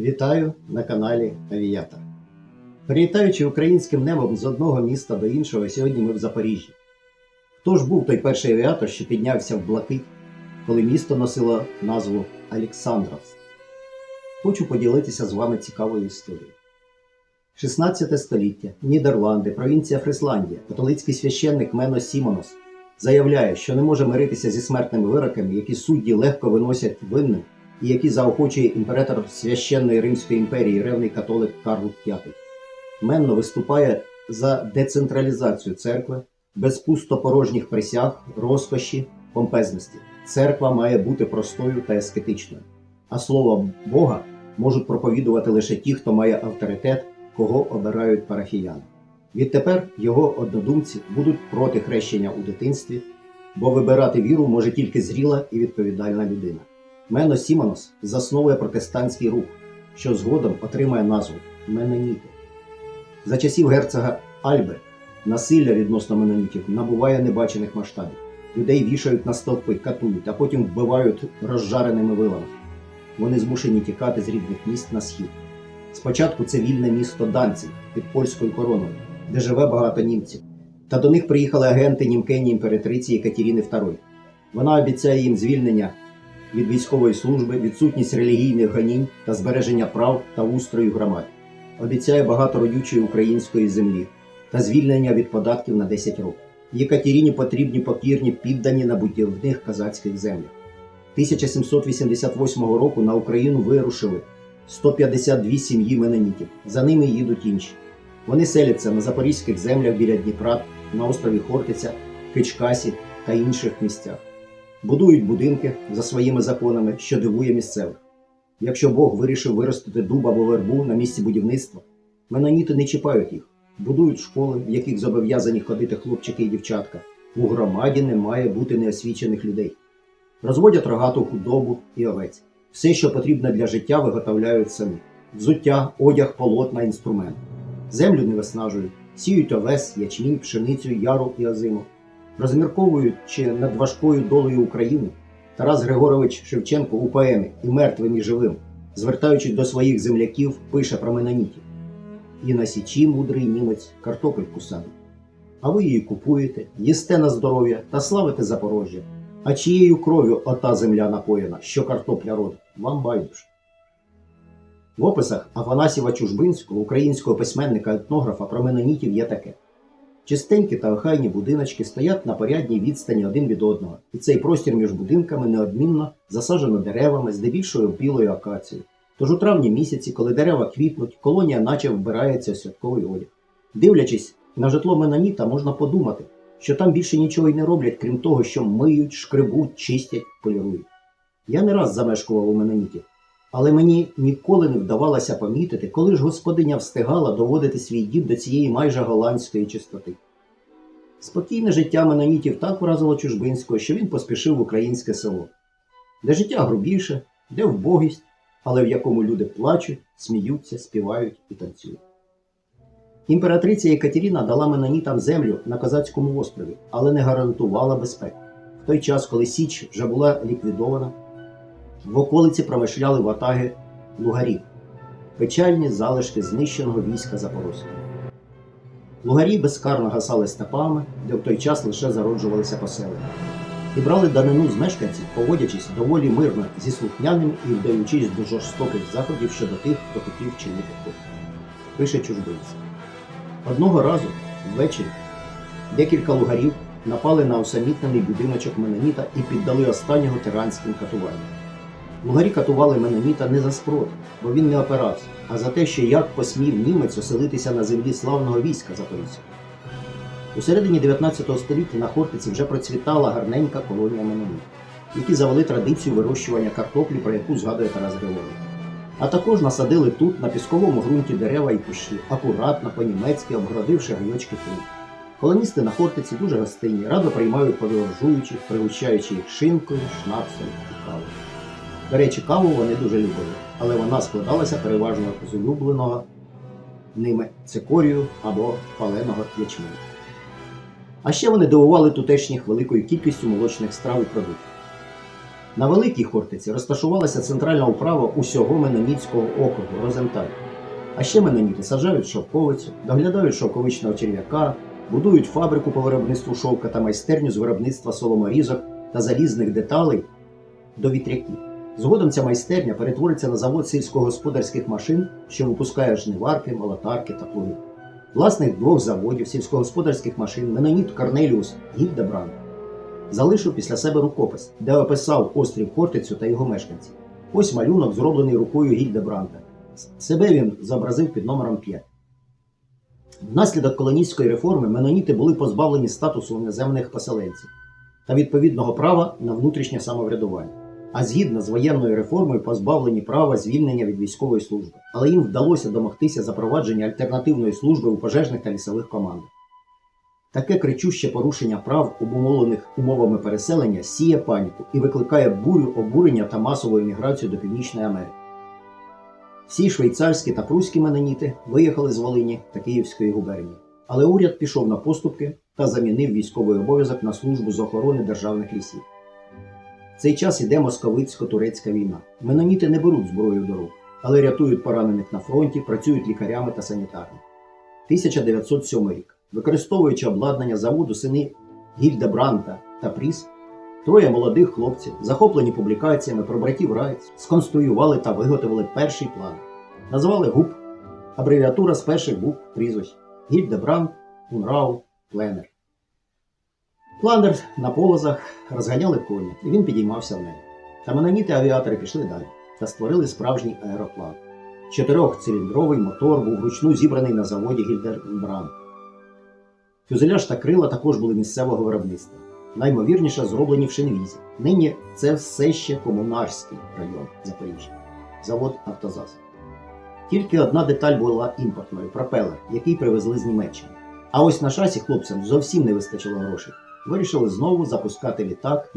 Вітаю на каналі Авіатор. Перелітаючи українським небом з одного міста до іншого, сьогодні ми в Запоріжжі. Хто ж був той перший авіатор, що піднявся в блакит, коли місто носило назву Олександровськ? Хочу поділитися з вами цікавою історією. 16 століття, Нідерланди, провінція Фрисландія, католицький священник Мено Сімонос заявляє, що не може миритися зі смертними вироками, які судді легко виносять винним і які заохочує імператор священної Римської імперії, ревний католик Карл V. Менно виступає за децентралізацію церкви, без пустопорожніх присяг, розкоші, помпезності. Церква має бути простою та ескетичною, а слово Бога можуть проповідувати лише ті, хто має авторитет, кого обирають парафіяни. Відтепер його однодумці будуть проти хрещення у дитинстві, бо вибирати віру може тільки зріла і відповідальна людина. Мено Сімонос засновує протестантський рух, що згодом отримає назву Меноніти. За часів герцога Альби насилля відносно менонітів набуває небачених масштабів. Людей вішають на стовпи, катують, а потім вбивають розжареними вилами. Вони змушені тікати з рідних міст на схід. Спочатку це вільне місто Данців під польською короною, де живе багато німців. Та до них приїхали агенти німкені імператриці Екатерини II. Вона обіцяє їм звільнення від військової служби, відсутність релігійних гонінь та збереження прав та устрою громад. Обіцяє багато родючої української землі та звільнення від податків на 10 років. Єкатеріні потрібні покірні піддані на будівних казацьких землях. 1788 року на Україну вирушили 152 сім'ї менонітів. За ними їдуть інші. Вони селяться на запорізьких землях біля Дніпра, на острові Хортиця, Кичкасі та інших місцях. Будують будинки за своїми законами, що дивує місцевих. Якщо Бог вирішив виростити дуб або вербу на місці будівництва, меноніти не чіпають їх, будують школи, в яких зобов'язані ходити хлопчики і дівчатка. У громаді не має бути неосвічених людей. Розводять рогату худобу і овець. Все, що потрібно для життя, виготовляють самі: взуття, одяг, полотна, інструмент. Землю не виснажують, сіють овес, ячмінь, пшеницю, яру і озиму. Розмірковуючи над важкою долею України, Тарас Григорович Шевченко у поемі І мертвим, і живим, звертаючись до своїх земляків, пише про менонітів. І на січі мудрий німець картопельку садить. А ви її купуєте, їсте на здоров'я та славите Запорожжя. А чиєю кров'ю ота земля напоєна, що картопля родить, вам байдуже. В описах Афанасіва Чужбинського, українського письменника етнографа про менонітів є таке. Чистенькі та охайні будиночки стоять на порядній відстані один від одного, і цей простір між будинками неодмінно засаджено деревами, здебільшою білою акацією. Тож у травні місяці, коли дерева квітнуть, колонія наче вбирається у святковий одяг. Дивлячись на житло Меноніта, можна подумати, що там більше нічого й не роблять, крім того, що миють, шкребуть, чистять, полірують. Я не раз замешкував у Менонітів, але мені ніколи не вдавалося помітити, коли ж господиня встигала доводити свій дім до цієї майже голландської чистоти. Спокійне життя менонітів так вразило Чужбинського, що він поспішив в українське село, де життя грубіше, де вбогість, але в якому люди плачуть, сміються, співають і танцюють. Імператриця Єкатеріна дала менонітам землю на Козацькому острові, але не гарантувала безпеки. В той час, коли Січ вже була ліквідована, в околиці промишляли ватаги лугарів, печальні залишки знищеного війська Запорозького. Лугарі безкарно гасали степами, де в той час лише зароджувалися поселення, і брали данину з мешканців, поводячись доволі мирно зі слухняним і вдаючись до жорстоких заходів щодо тих, хто хотів чинити ход. Пише чужбинець. Одного разу, ввечері, декілька лугарів напали на усамітнений будиночок Меноніта і піддали останнього тиранським катуванням. Лугарі катували Меноніта не за спротив, бо він не опирався, а за те, що як посмів німець оселитися на землі славного війська Запорізького. У середині 19 століття на Хортиці вже процвітала гарненька колонія Менонітів, які завели традицію вирощування картоплі, про яку згадує Тарас Григорович. А також насадили тут на пісковому ґрунті дерева і кущі, акуратно по-німецьки обгородивши гайочки труд. Колоністи на Хортиці дуже гостинні, радо приймають подорожуючих, пригощаючи їх шинкою, шнапсом і кавою. До речі, каву вони дуже любили, але вона складалася переважно з улюбленого ними цикорію або паленого ячменю. А ще вони дивували тутешніх великою кількістю молочних страв і продуктів. На Великій Хортиці розташувалася центральна управа усього Меноніцького округу Розенталь. А ще меноніти саджають шовковицю, доглядають шовковичного черв'яка, будують фабрику по виробництву шовка та майстерню з виробництва соломорізок та залізних деталей до вітряків. Згодом ця майстерня перетвориться на завод сільськогосподарських машин, що випускає жниварки, молотарки та плуги. Власник двох заводів сільськогосподарських машин Меноніт Корнеліус Гільдебранд залишив після себе рукопис, де описав острів Хортицю та його мешканців. Ось малюнок, зроблений рукою Гільдебранда. Себе він зобразив під номером 5. Внаслідок колоністської реформи меноніти були позбавлені статусу іноземних поселенців та відповідного права на внутрішнє самоврядування, а згідно з воєнною реформою позбавлені права звільнення від військової служби. Але їм вдалося домогтися запровадження альтернативної служби у пожежних та лісових командах. Таке кричуще порушення прав, обумовлених умовами переселення, сіє паніку і викликає бурю обурення та масову еміграцію до Північної Америки. Всі швейцарські та прусські меноніти виїхали з Волині та Київської губернії, але уряд пішов на поступки та замінив військовий обов'язок на службу з охорони державних лісів. Цей час іде московицько-турецька війна. Меноніти не беруть зброю в дорогу, але рятують поранених на фронті, працюють лікарями та санітарами. 1907 рік. Використовуючи обладнання заводу сини Гільдебранта та Пріс, троє молодих хлопців, захоплені публікаціями про братів Райц, сконструювали та виготовили перший план. Назвали ГУП, абревіатура з перших букв прізвищ Гільдебранд, Унрау, Пленер. Планер на полозах розганяли коні, і він підіймався в небо. Та авіатори пішли далі та створили справжній аероплан. Чотирьохциліндровий мотор був вручну зібраний на заводі Гільдебранд. Фюзеляж та крила також були місцевого виробництва. Наймовірніше зроблені в Шенвізі. Нині це все ще комунарський район Запоріжжя, завод Автозас. Тільки одна деталь була імпортною пропелер, який привезли з Німеччини. А ось на шасі хлопцям зовсім не вистачило грошей. Вирішили знову запускати літак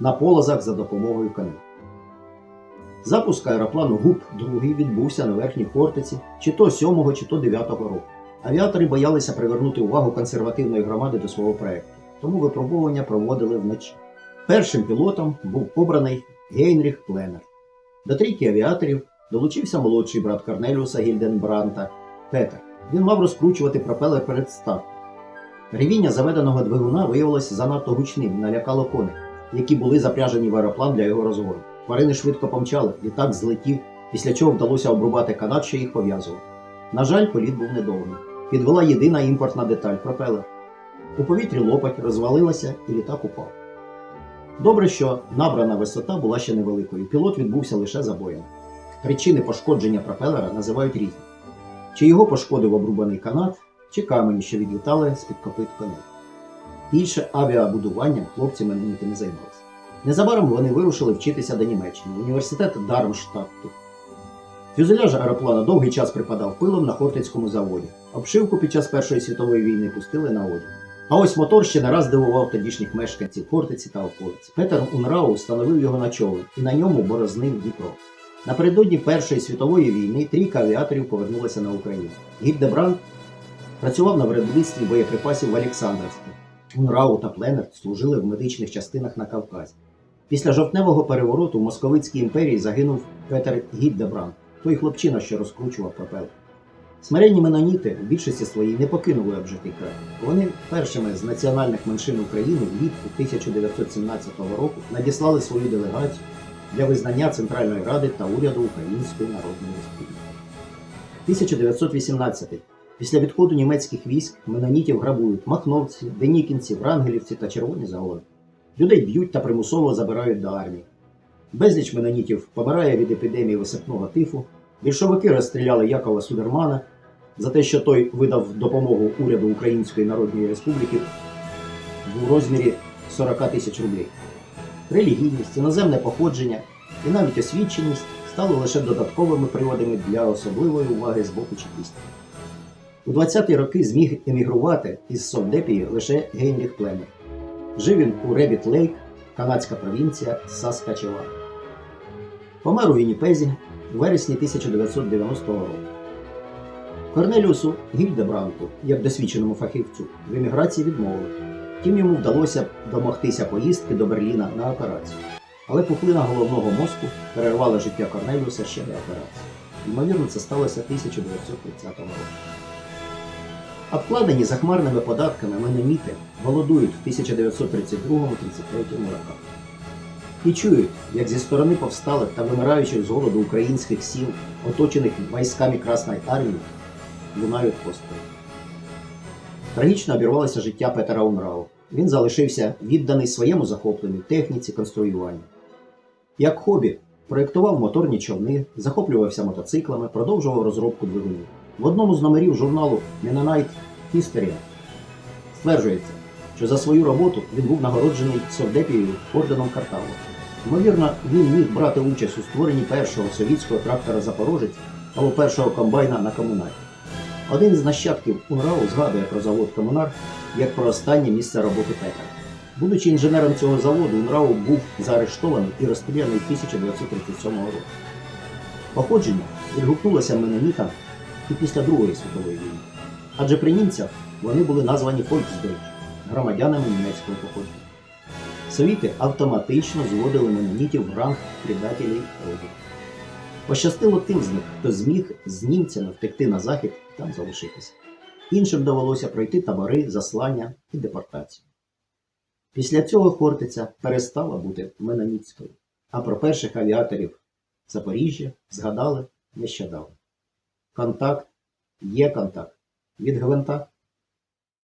на полозах за допомогою коней. Запуск аероплану ГУП-2 відбувся на верхній Хортиці чи то 7, чи то 9 року. Авіатори боялися привернути увагу консервативної громади до свого проекту, тому випробування проводили вночі. Першим пілотом був обраний Гейнріх Пленер. До трійки авіаторів долучився молодший брат Корнеліуса Гільденбранта Петер. Він мав розкручувати пропелер перед стартом. Ревіння заведеного двигуна виявилося занадто гучним, налякало коней, які були запряжені в аероплан для його розгону. Тварини швидко помчали, літак злетів, після чого вдалося обрубати канат, що їх пов'язував. На жаль, політ був недовгий. Підвела єдина імпортна деталь пропелер. У повітрі лопать розвалилася і літак упав. Добре, що набрана висота була ще невеликою, пілот відбувся лише за боєм. Причини пошкодження пропелера називають різні: чи його пошкодив обрубаний канат, чи камені, що відлітали з-під копит коней. Більше авіабудуванням хлопці меноніти не займалися. Незабаром вони вирушили вчитися до Німеччини, університет Дармштадту. Фюзеляж аероплана довгий час припадав пилом на Хортицькому заводі. Обшивку під час Першої світової війни пустили на одяг. А ось мотор ще не раз дивував тодішніх мешканців Хортиці та околиці. Петер Унрау встановив його на човен і на ньому борознив Дніпро. Напередодні Першої світової війни трійка авіаторів повернулася на Україну. Гільдебранд працював на виробництві боєприпасів в Олександрівську. Унрау та Пленер служили в медичних частинах на Кавказі. Після жовтневого перевороту в Московицькій імперії загинув Петер Гіддебранд, той хлопчина, що розкручував пропелер. Смиренні меноніти в більшості своїй не покинули обжитий край. Вони першими з національних меншин України влітку 1917 року надіслали свою делегацію для визнання Центральної Ради та уряду Української Народної Республіки. 1918. Після відходу німецьких військ менонітів грабують махновці, денікінці, врангелівці та червоні загони. Людей б'ють та примусово забирають до армії. Безліч менонітів помирає від епідемії висипного тифу. Більшовики розстріляли Якова Судермана за те, що той видав допомогу уряду Української Народної Республіки в розмірі 40 тисяч рублів. Релігійність, іноземне походження і навіть освіченість стали лише додатковими приводами для особливої уваги з боку чекістів. У 20-ті роки зміг емігрувати із Совдепії лише Гейнріх Племер. Жив він у Ребіт Лейк, канадська провінція Саскачеван. Помер у Вінніпезі у вересні 1990 року. Корнеліусу Гільдебранту, як досвідченому фахівцю, в еміграції відмовили. Втім, йому вдалося домогтися поїздки до Берліна на операцію. Але пухлина головного мозку перервала життя Корнеліуса ще до операції. Ймовірно, це сталося 1930 році. Обкладені захмарними податками меноніти голодують в 1932-33 роках. І чують, як зі сторони повсталих та вимираючих з голоду українських сіл, оточених військами Красної армії, лунають постріли. Трагічно обірвалося життя Петера Унрау. Він залишився відданий своєму захопленню техніці конструювання. Як хобі, проєктував моторні човни, захоплювався мотоциклами, продовжував розробку двигунів. В одному з номерів журналу Mennonite History стверджується, що за свою роботу він був нагороджений Совдепією орденом Картаву. Ймовірно, він міг брати участь у створенні першого совітського трактора Запорожець або першого комбайна на комунарі. Один з нащадків УНРАУ згадує про завод Комунар як про останнє місце роботи Петра. Будучи інженером цього заводу, УНРАУ був заарештований і розстріляний 1937 року. Походження відгукнулося менонітам і після Другої світової війни. Адже при німцях вони були названі Volksdeutsch – громадянами німецького походження. Совіти автоматично зводили менонітів в ранг предателів роду. Пощастило тим з них, хто зміг з німцями втекти на захід і там залишитися. Іншим довелося пройти табори, заслання і депортацію. Після цього Хортиця перестала бути меноніцькою, а про перших авіаторів Запоріжжя згадали нещодавно. Контакт. Є контакт. Від гвинта